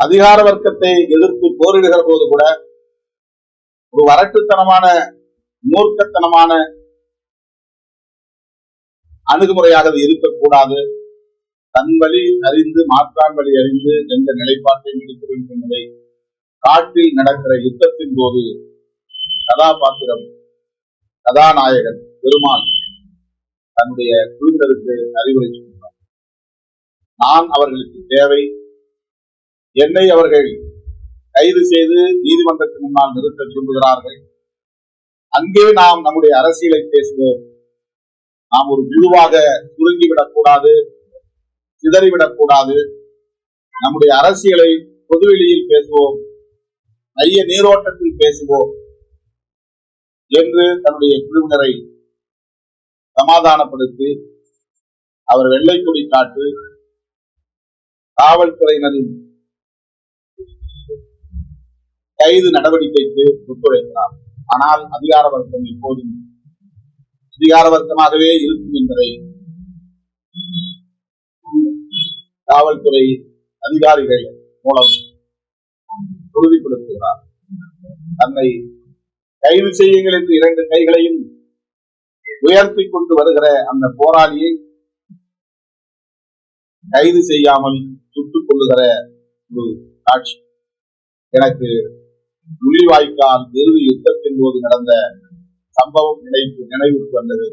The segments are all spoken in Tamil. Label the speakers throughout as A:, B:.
A: அதிகார வர்க்கத்தை எதிர்த்து போரிடுகிற போது கூட ஒரு வரட்டுத்தனமான மூர்க்கத்தனமான அணுகுமுறையாக அது இருக்கக்கூடாது. தன் வழி அறிந்து மாற்றான் வழி அறிந்து எந்த நிலைப்பாட்டை எடுக்க வேண்டும் என்பதை காட்டில் நடக்கிற யுத்தத்தின் போது கதாபாத்திரம் கதாநாயகன் பெருமாள் தன்னுடைய குழுவினருக்கு அறிவுரை சொல்கிறார் நான் அவர்களுக்கு தேவை என்னை அவர்கள் கைது செய்து நீதிமன்றத்தின் முன்னால் நிறுத்த விரும்புகிறார்கள். அங்கே நாம் நம்முடைய அரசியலை பேசுவோம். நாம் ஒரு குழுவாக சுருங்கிவிடக் கூடாது சிதறிவிடக் கூடாது. நம்முடைய அரசியலை பொதுவெளியில் பேசுவோம் மைய நீரோட்டத்தில் பேசுவோம் என்று தன்னுடைய குழுவினரை சமாதானப்படுத்தி அவர் வெள்ளை கொடி காட்டு காவல்துறையினரின் கைது நடவடிக்கைக்கு ஒத்துழைக்கிறார் ஆனால் அதிகார வர்க்கம் எப்போதும் அதிகார வர்க்கமாகவே இருக்கும் என்பதை காவல்துறை அதிகாரிகள் மூலம் உறுதிப்படுத்துகிறார். தன்னை கைது செய்யுங்கள் என்று இரண்டு கைகளையும் உயர்த்தி கொண்டு வருகிற அந்த போராளியை கைது செய்யாமல் சுட்டுக் கொள்ளுகிற ஒரு காட்சி எனக்கு நுழிவாய்க்கால் இறுதி யுத்தத்தின் போது நடந்த சம்பவம் நினைவு நினைவுக்கு வந்தது.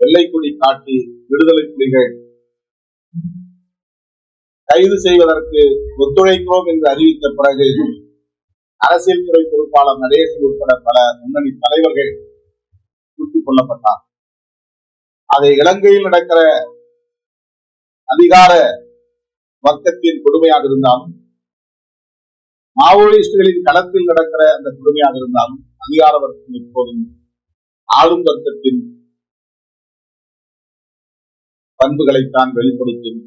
A: வெள்ளைக்குடி காட்டி விடுதலை புலிகள் கைது செய்வதற்கு ஒத்துழைக்கிறோம் என்று அறிவித்த பிறகு அரசியல் துறை பொறுப்பாளர் நடேசன் உட்பட பல முன்னணி தலைவர்கள் சுட்டுக் கொல்லப்பட்டார். அதை இலங்கையில் நடக்கிற அதிகார வர்க்கத்தின் கொடுமையாக இருந்தாலும் மாவோயிஸ்டுகளின் களத்தில் நடக்கிற அந்த கொடுமையாக இருந்தாலும் அதிகார வர்க்கம் எப்போதும் ஆளும் வர்க்கத்தின் பண்புகளைத்தான் வெளிப்படுத்தும்.